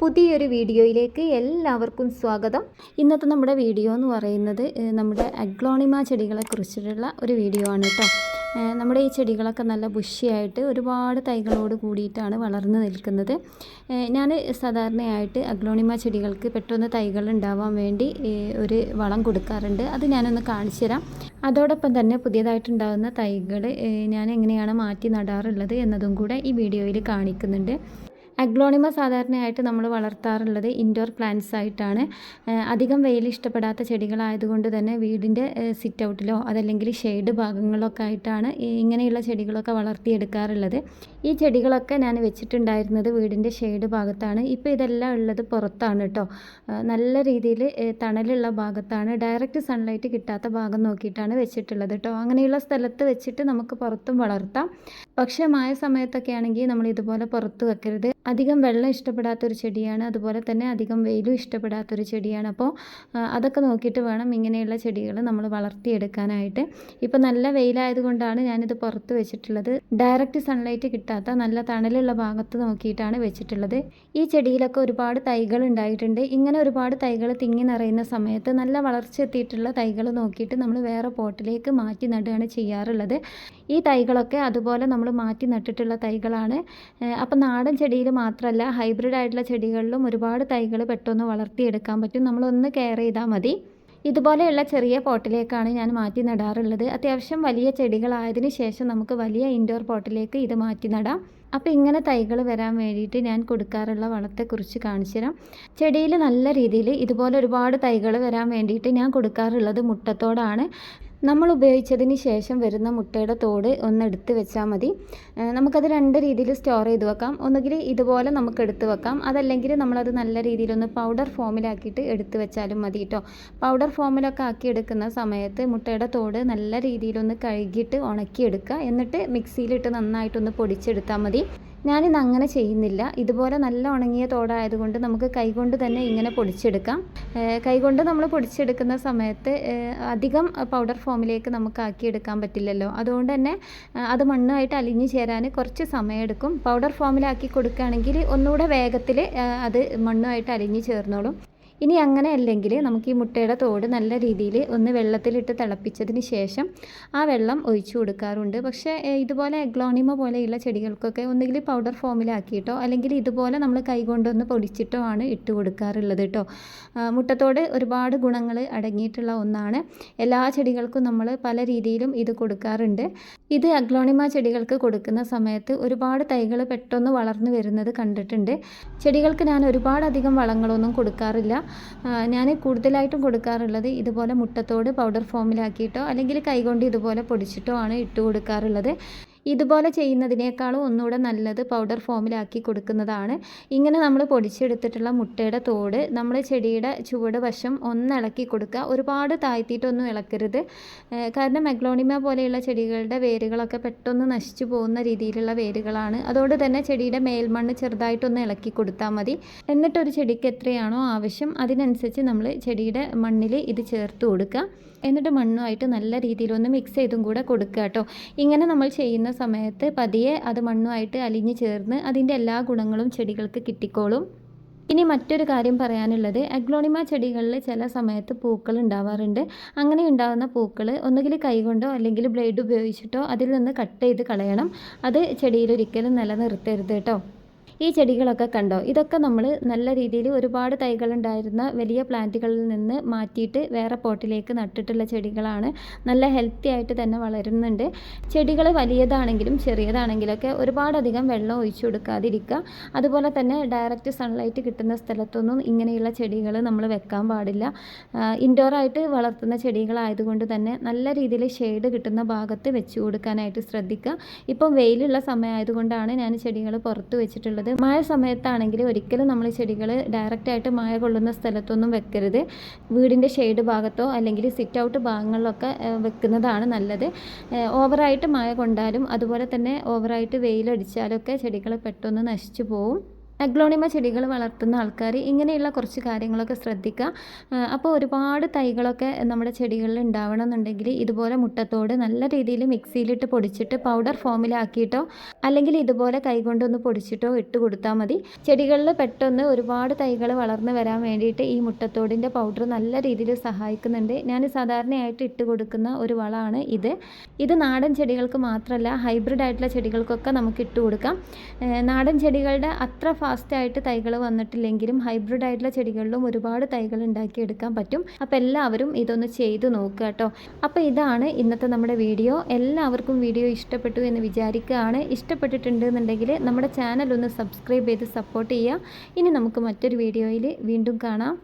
പുതിയൊരു വീഡിയോയിലേക്ക് എല്ലാവർക്കും സ്വാഗതം. ഇന്നത്തെ നമ്മുടെ വീഡിയോ എന്ന് പറയുന്നത് നമ്മുടെ അഗ്ലോണിമ ചെടികളെ കുറിച്ചിട്ടുള്ള ഒരു വീഡിയോ ആണ് കേട്ടോ നമ്മുടെ ഈ ചെടികളൊക്കെ നല്ല ബുഷിയായിട്ട് ഒരുപാട് തൈകളോട് കൂടിയിട്ടാണ് വളർന്നു നിൽക്കുന്നത്. ഞാൻ സാധാരണയായിട്ട് അഗ്ലോണിമ ചെടികൾക്ക് പെട്ടെന്ന് തൈകൾ ഉണ്ടാവാൻ വേണ്ടി ഒരു വളം കൊടുക്കാറുണ്ട്. അത് ഞാനൊന്ന് കാണിച്ചു തരാം. അതോടൊപ്പം തന്നെ പുതിയതായിട്ടുണ്ടാകുന്ന തൈകൾ ഞാൻ എങ്ങനെയാണ് മാറ്റി നടാറുള്ളത് എന്നതും കൂടെ ഈ വീഡിയോയിൽ കാണിക്കുന്നുണ്ട്. അഗ്ലോണിമ സാധാരണയായിട്ട് നമ്മൾ വളർത്താറുള്ളത് ഇൻഡോർ പ്ലാന്റ്സ് ആയിട്ടാണ്. അധികം വെയിൽ ഇഷ്ടപ്പെടാത്ത ചെടികളായതുകൊണ്ട് തന്നെ വീടിന്റെ സിറ്റ് ഔട്ടിലോ അതല്ലെങ്കിൽ ഷെയ്ഡ് ഭാഗങ്ങളൊക്കെ ആയിട്ടാണ് ഇങ്ങനെയുള്ള ചെടികളൊക്കെ വളർത്തിയെടുക്കാറുള്ളത്. ഈ ചെടികളൊക്കെ ഞാൻ വെച്ചിട്ടുണ്ടായിരുന്നത് വീടിന്റെ ഷെയ്ഡ് ഭാഗത്താണ്. ഇപ്പോൾ ഇതെല്ലാം ഉള്ളത് പുറത്താണ് കേട്ടോ നല്ല രീതിയിൽ തണലുള്ള ഭാഗത്താണ്. ഡയറക്റ്റ് സൺലൈറ്റ് കിട്ടാത്ത ഭാഗം നോക്കിയിട്ടാണ് വെച്ചിട്ടുള്ളത് കേട്ടോ അങ്ങനെയുള്ള സ്ഥലത്ത് വെച്ചിട്ട് നമുക്ക് പുറത്തും വളർത്താം. പക്ഷേ മായ സമയത്തൊക്കെ ആണെങ്കിൽ നമ്മൾ ഇതുപോലെ പുറത്ത് വെക്കരുത്. അധികം വെള്ളം ഇഷ്ടപ്പെടാത്തൊരു ചെടിയാണ്. അതുപോലെ തന്നെ അധികം വെയിലും ഇഷ്ടപ്പെടാത്തൊരു ചെടിയാണ്. അപ്പോൾ അതൊക്കെ നോക്കിയിട്ട് വേണം ഇങ്ങനെയുള്ള ചെടികൾ നമ്മൾ വളർത്തിയെടുക്കാനായിട്ട്. ഇപ്പോൾ നല്ല വെയിലായതുകൊണ്ടാണ് ഞാനിത് പുറത്ത് വെച്ചിട്ടുള്ളത്. ഡയറക്റ്റ് സൺലൈറ്റ് കിട്ടാത്ത നല്ല തണലുള്ള ഭാഗത്ത് നോക്കിയിട്ടാണ് വെച്ചിട്ടുള്ളത്. ഈ ചെടിയിലൊക്കെ ഒരുപാട് തൈകൾ ഉണ്ടായിട്ടുണ്ട്. ഇങ്ങനെ ഒരുപാട് തൈകൾ തിങ്ങി നിറയുന്ന സമയത്ത് നല്ല വളർച്ച എത്തിയിട്ടുള്ള തൈകൾ നോക്കിയിട്ട് നമ്മൾ വേറെ പോട്ടിലേക്ക് മാറ്റി നടുകയാണ് ചെയ്യാറുള്ളത്. ഈ തൈകളൊക്കെ അതുപോലെ നമ്മൾ മാറ്റി നട്ടിട്ടുള്ള തൈകളാണ്. അപ്പോൾ നാടൻ ചെടിയിൽ മാത്രമല്ല ഹൈബ്രിഡ് ആയിട്ടുള്ള ചെടികളിലും ഒരുപാട് തൈകൾ പെട്ടെന്ന് വളർത്തിയെടുക്കാൻ പറ്റും. നമ്മളൊന്ന് കെയർ ചെയ്താൽ മതി. ഇതുപോലെയുള്ള ചെറിയ പോട്ടിലേക്കാണ് ഞാൻ മാറ്റി നടാറുള്ളത്. അത്യാവശ്യം വലിയ ചെടികളായതിനു ശേഷം നമുക്ക് വലിയ ഇൻഡോർ പോട്ടിലേക്ക് ഇത് മാറ്റി നടാം. അപ്പോൾ ഇങ്ങനെ തൈകൾ വരാൻ വേണ്ടിയിട്ട് ഞാൻ കൊടുക്കാറുള്ള വളത്തെക്കുറിച്ച് കാണിച്ചു തരാം. ചെടിയിൽ നല്ല രീതിയിൽ ഇതുപോലെ ഒരുപാട് തൈകൾ വരാൻ വേണ്ടിയിട്ട് ഞാൻ കൊടുക്കാറുള്ളത് മുട്ടത്തോടാണ്. നമ്മൾ ഉപയോഗിച്ചതിന് ശേഷം വരുന്ന മുട്ടയുടെ തോട് ഒന്ന് എടുത്ത് വെച്ചാൽ മതി. നമുക്കത് രണ്ട് രീതിയിൽ സ്റ്റോർ ചെയ്ത് വെക്കാം. ഒന്നുകിൽ ഇതുപോലെ നമുക്ക് എടുത്ത് വെക്കാം. അതല്ലെങ്കിൽ നമ്മളത് നല്ല രീതിയിലൊന്ന് പൗഡർ ഫോമിലാക്കിയിട്ട് എടുത്ത് വെച്ചാലും മതി കേട്ടോ പൗഡർ ഫോമിലൊക്കെ ആക്കി എടുക്കുന്ന സമയത്ത് മുട്ടയുടെ തോട് നല്ല രീതിയിലൊന്ന് കഴുകിയിട്ട് ഉണക്കിയെടുക്കുക. എന്നിട്ട് മിക്സിയിലിട്ട് നന്നായിട്ടൊന്ന് പൊടിച്ചെടുത്താൽ മതി. ഞാനിന്ന് അങ്ങനെ ചെയ്യുന്നില്ല. ഇതുപോലെ നല്ല ഉണങ്ങിയ തോടായതുകൊണ്ട് നമുക്ക് കൈകൊണ്ട് തന്നെ ഇങ്ങനെ പൊടിച്ചെടുക്കാം. കൈകൊണ്ട് നമ്മൾ പൊടിച്ചെടുക്കുന്ന സമയത്ത് അധികം പൗഡർ ഫോമിലേക്ക് നമുക്ക് ആക്കിയെടുക്കാൻ പറ്റില്ലല്ലോ. അതുകൊണ്ട് തന്നെ അത് മണ്ണുമായിട്ട് അലിഞ്ഞു ചേരാൻ കുറച്ച് സമയമെടുക്കും. പൗഡർ ഫോമിലാക്കി കൊടുക്കുകയാണെങ്കിൽ ഒന്നുകൂടെ വേഗത്തിൽ അത് മണ്ണുമായിട്ട് അലിഞ്ഞു ചേർന്നോളും. ഇനി അങ്ങനെ അല്ലെങ്കിൽ നമുക്ക് ഈ മുട്ടയുടെ തോട് നല്ല രീതിയിൽ ഒന്ന് വെള്ളത്തിലിട്ട് തിളപ്പിച്ചതിന് ശേഷം ആ വെള്ളം ഒഴിച്ചു കൊടുക്കാറുണ്ട്. പക്ഷേ ഇതുപോലെ എഗ്ലോണിമ പോലെയുള്ള ചെടികൾക്കൊക്കെ ഒന്നുകിൽ പൗഡർ ഫോമിലാക്കിയിട്ടോ അല്ലെങ്കിൽ ഇതുപോലെ നമ്മൾ കൈകൊണ്ടൊന്ന് പൊടിച്ചിട്ടോ ആണ് ഇട്ട് കൊടുക്കാറുള്ളത് കേട്ടോ മുട്ടത്തോട് ഒരുപാട് ഗുണങ്ങൾ അടങ്ങിയിട്ടുള്ള ഒന്നാണ്. എല്ലാ ചെടികൾക്കും നമ്മൾ പല രീതിയിലും ഇത് കൊടുക്കാറുണ്ട്. ഇത് അഗ്ലോണിമ ചെടികൾക്ക് കൊടുക്കുന്ന സമയത്ത് ഒരുപാട് തൈകൾ പെട്ടെന്ന് വളർന്നു വരുന്നത് കണ്ടിട്ടുണ്ട്. ചെടികൾക്ക് ഞാൻ ഒരുപാട് അധികം വളങ്ങളൊന്നും കൊടുക്കാറില്ല. ഞാൻ കൂടുതലായിട്ടും കൊടുക്കാറുള്ളത് ഇതുപോലെ മുട്ടത്തോട് പൗഡർ ഫോമിലാക്കിയിട്ടോ അല്ലെങ്കിൽ കൈകൊണ്ട് ഇതുപോലെ പൊടിച്ചിട്ടോ ആണ് ഇട്ട് കൊടുക്കാറുള്ളത്. ഇതുപോലെ ചെയ്യുന്നതിനേക്കാളും ഒന്നുകൂടെ നല്ലത് പൗഡർ ഫോമിലാക്കി കൊടുക്കുന്നതാണ്. ഇങ്ങനെ നമ്മൾ പൊടിച്ചെടുത്തിട്ടുള്ള മുട്ടയുടെ തോട് നമ്മൾ ചെടിയുടെ ചുവട് വശം ഒന്നിളക്കി കൊടുക്കുക. ഒരുപാട് താഴ്ത്തിയിട്ടൊന്നും ഇളക്കരുത്. കാരണം മെഗ്ലോണിമ പോലെയുള്ള ചെടികളുടെ വേരുകളൊക്കെ പെട്ടെന്ന് നശിച്ചു പോകുന്ന രീതിയിലുള്ള വേരുകളാണ്. അതുകൊണ്ട് തന്നെ ചെടിയുടെ മേൽമണ്ണ് ചെറുതായിട്ടൊന്ന് ഇളക്കി കൊടുത്താൽ മതി. എന്നിട്ടൊരു ചെടിക്ക് എത്രയാണോ ആവശ്യം അതിനനുസരിച്ച് നമ്മൾ ചെടിയുടെ മണ്ണിൽ ഇത് ചേർത്ത് കൊടുക്കുക. എന്നിട്ട് മണ്ണുമായിട്ട് നല്ല രീതിയിലൊന്ന് മിക്സ് ചെയ്തും കൂടെ കൊടുക്കുക കേട്ടോ. ഇങ്ങനെ നമ്മൾ ചെയ്യുന്ന സമയത്ത് പതിയെ അത് മണ്ണുമായിട്ട് അലിഞ്ഞു ചേർന്ന് അതിന്റെ എല്ലാ ഗുണങ്ങളും ചെടികൾക്ക് കിട്ടിക്കോളും. ഇനി മറ്റൊരു കാര്യം പറയാനുള്ളത് അഗ്ലോണിമ ചെടികളിൽ ചില സമയത്ത് പൂക്കൾ ഉണ്ടാവാറുണ്ട്. അങ്ങനെ ഉണ്ടാകുന്ന പൂക്കൾ ഒന്നുകിൽ കൈകൊണ്ടോ അല്ലെങ്കിൽ ബ്ലേഡ് ഉപയോഗിച്ചിട്ടോ അതിൽ നിന്ന് കട്ട് ചെയ്ത് കളയണം. അത് ചെടിയിൽ ഒരിക്കലും നിലനിർത്തരുത് കേട്ടോ. ഈ ചെടികളൊക്കെ കണ്ടോ? ഇതൊക്കെ നമ്മൾ നല്ല രീതിയിൽ ഒരുപാട് തൈകളുണ്ടായിരുന്ന വലിയ പ്ലാന്റുകളിൽ നിന്ന് മാറ്റിയിട്ട് വേറെ പോട്ടിലേക്ക് നട്ടിട്ടുള്ള ചെടികളാണ്. നല്ല ഹെൽത്തി ആയിട്ട് തന്നെ വളരുന്നുണ്ട്. ചെടികൾ വലിയതാണെങ്കിലും ചെറിയതാണെങ്കിലൊക്കെ ഒരുപാടധികം വെള്ളം ഒഴിച്ചു കൊടുക്കാതിരിക്കുക. അതുപോലെ തന്നെ ഡയറക്റ്റ് സൺലൈറ്റ് കിട്ടുന്ന സ്ഥലത്തൊന്നും ഇങ്ങനെയുള്ള ചെടികൾ നമ്മൾ വെക്കാൻ പാടില്ല. ഇൻഡോറായിട്ട് വളർത്തുന്ന ചെടികളായതുകൊണ്ട് തന്നെ നല്ല രീതിയിൽ ഷെയ്ഡ് കിട്ടുന്ന ഭാഗത്ത് വെച്ച് കൊടുക്കാനായിട്ട് ശ്രദ്ധിക്കുക. ഇപ്പം വെയിലുള്ള സമയമായതുകൊണ്ടാണ് ഞാൻ ചെടികൾ പുറത്ത് വെച്ചിട്ടുള്ളത്. മഴ സമയത്താണെങ്കിൽ ഒരിക്കലും നമ്മൾ ചെടികൾ ഡയറക്റ്റായിട്ട് മഴ കൊള്ളുന്ന സ്ഥലത്തൊന്നും വെക്കരുത്. വീടിന്റെ ഷെയ്ഡ് ഭാഗത്തോ അല്ലെങ്കിൽ സിറ്റ് ഔട്ട് ഭാഗങ്ങളിലൊക്കെ വെക്കുന്നതാണ് നല്ലത്. ഓവറായിട്ട് മഴ കൊണ്ടാലും അതുപോലെ തന്നെ ഓവറായിട്ട് വെയിലടിച്ചാലൊക്കെ ചെടികൾ പെട്ടെന്ന് നശിച്ചു പോവും. അഗ്ലോണിമ ചെടികൾ വളർത്തുന്ന ആൾക്കാർ ഇങ്ങനെയുള്ള കുറച്ച് കാര്യങ്ങളൊക്കെ ശ്രദ്ധിക്കുക. അപ്പോൾ ഒരുപാട് തൈകളൊക്കെ നമ്മുടെ ചെടികളിൽ ഉണ്ടാവണം എന്നുണ്ടെങ്കിൽ ഇതുപോലെ മുട്ടത്തോട് നല്ല രീതിയിൽ മിക്സിയിലിട്ട് പൊടിച്ചിട്ട് പൗഡർ ഫോമിലാക്കിയിട്ടോ അല്ലെങ്കിൽ ഇതുപോലെ കൈകൊണ്ടൊന്ന് പൊടിച്ചിട്ടോ ഇട്ട് കൊടുത്താൽ മതി. ചെടികളിൽ പെട്ടെന്ന് ഒരുപാട് തൈകൾ വളർന്നു വരാൻ വേണ്ടിയിട്ട് ഈ മുട്ടത്തോടിന്റെ പൗഡർ നല്ല രീതിയിൽ സഹായിക്കുന്നുണ്ട്. ഞാൻ സാധാരണയായിട്ട് ഇട്ട് കൊടുക്കുന്ന ഒരു വളമാണ് ഇത്. ഇത് നാടൻ ചെടികൾക്ക് മാത്രമല്ല ഹൈബ്രിഡ് ആയിട്ടുള്ള ചെടികൾക്കൊക്കെ നമുക്ക് ഇട്ട് കൊടുക്കാം. നാടൻ ചെടികളുടെ അത്ര ഫാസ്റ്റായിട്ട് തൈകൾ വന്നിട്ടില്ലെങ്കിലും ഹൈബ്രിഡ് ആയിട്ടുള്ള ചെടികളിലും ഒരുപാട് തൈകൾ ഉണ്ടാക്കിയെടുക്കാൻ പറ്റും. അപ്പോൾ എല്ലാവരും ഇതൊന്ന് ചെയ്തു നോക്കുക കേട്ടോ. അപ്പോൾ ഇതാണ് ഇന്നത്തെ നമ്മുടെ വീഡിയോ. എല്ലാവർക്കും വീഡിയോ ഇഷ്ടപ്പെട്ടു എന്ന് വിചാരിക്കുകയാണ്. ഇഷ്ടപ്പെട്ടിട്ടുണ്ടെന്നുണ്ടെങ്കിൽ നമ്മുടെ ചാനൽ ഒന്ന് സബ്സ്ക്രൈബ് ചെയ്ത് സപ്പോർട്ട് ചെയ്യുക. ഇനി നമുക്ക് മറ്റൊരു വീഡിയോയിൽ വീണ്ടും കാണാം.